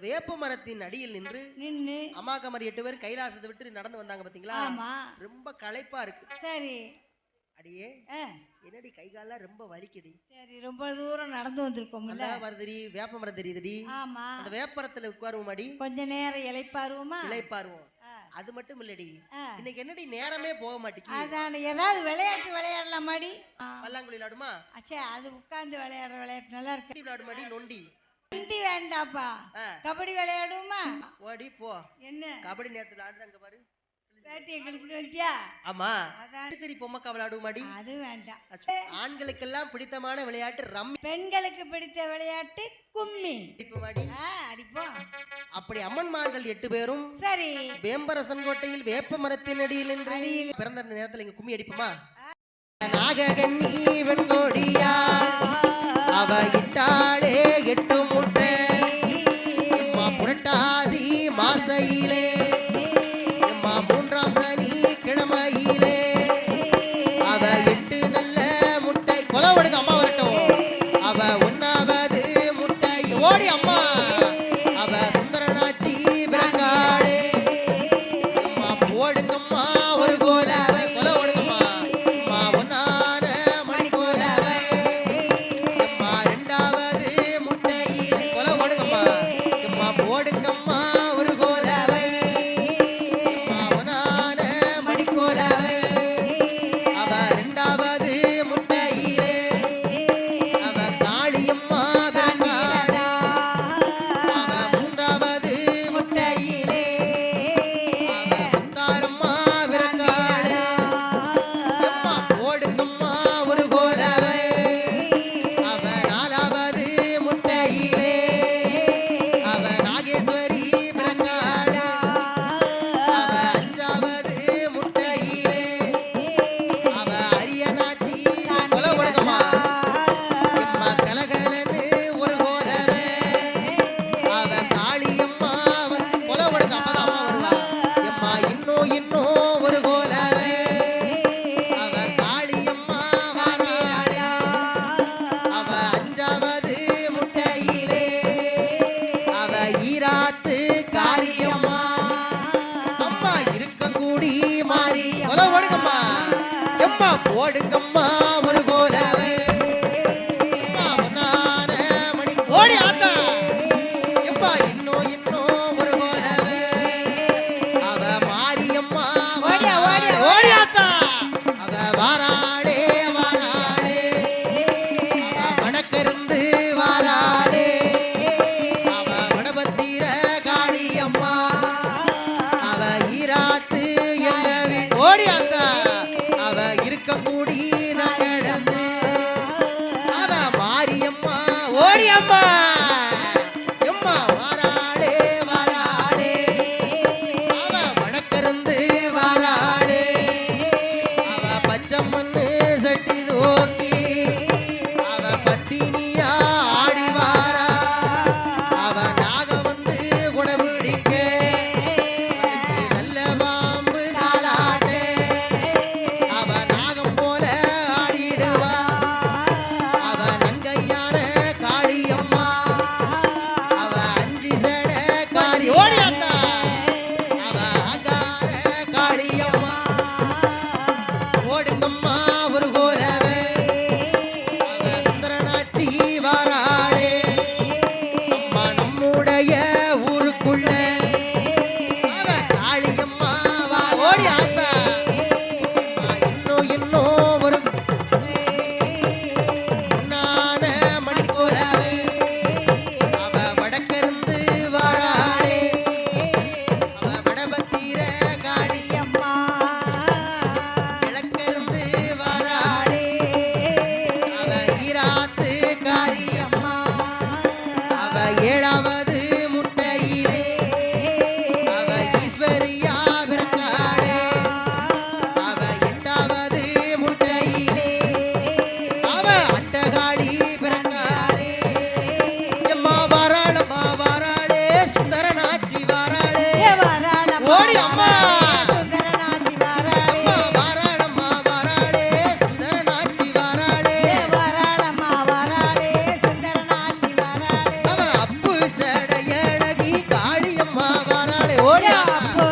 வேப்ப மரத்தின் அடியில் நின்று நின்று அம்மாக்கமரி எட்டு பேர் கைலாசத்தை விட்டு நடந்து வந்தாங்க பாத்தீங்களா? ஆமா. ரொம்ப களைப்பா இருக்கு. சரி. அடியே என்னடி கை காலெல்லாம் ரொம்ப வலிக்குடி? சரி ரொம்ப தூரம் நடந்து வந்திருக்கோம் வருதுடி வேப்ப மரம் தெரியுதுடி. ஆமா. அந்த வேப்பரத்துல உட்காருவோம் அடி கொஞ்ச நேரம் இலைப்பாருவோமா இலைப்பாருவோம் அது மட்டும் இல்லடி. இன்னைக்கு என்னடி நேரமே போக மாட்டேங்குது அதான் ஏதாவது விளையாட்டு விளையாடலாம் மாடி பல்லாங்குழி விளையாடுமா அச்சா அது உட்கார்ந்து விளையாடுற விளையாட்டு நல்லா இருக்கு. விளையாடுமாடி நொண்டி. ஹிந்தி வேண்டாப்பா. கபடி விளையாடுமா ஓடி போ. என்ன? கபடி நேத்துல ஆடுதாங்க பாரு. ஆண்களுக்கெல்லாம் பிடித்தமான விளையாட்டு ரம்மி பெண்களுக்கு பிடித்த விளையாட்டு கும்மி. அப்படி அம்மன்மார்கள் எட்டு பேரும் சரி. வேம்பரசன் கோட்டையில் வேப்ப மரத்தின் அடியில் என்று பிறந்த நேரத்தில் இங்க கும்மி அடிப்புமா? நாககன் நீ ஓடுங்கம்மா Yeah. ஏழாவது Yeah.